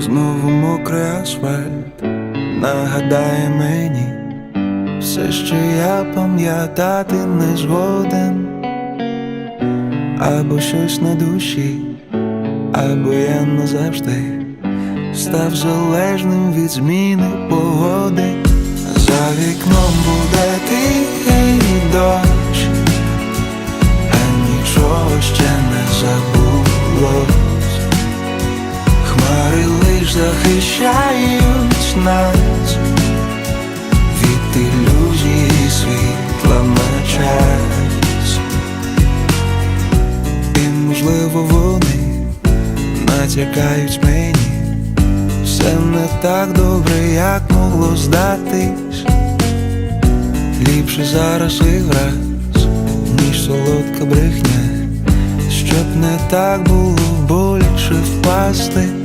Знову мокрий асфальт нагадає мені все, що я пам'ятати не згоден, або щось на душі, або я назавжди став залежним від зміни погоди. За вікном буде тихий дощ, а нічого ще не Лиш захищають нас від ілюзії світла час. І можливо вони натякають мені. Все не так добре, як могло здатись. Ліпше зараз і ніж солодка брехня, щоб не так було боляче впасти.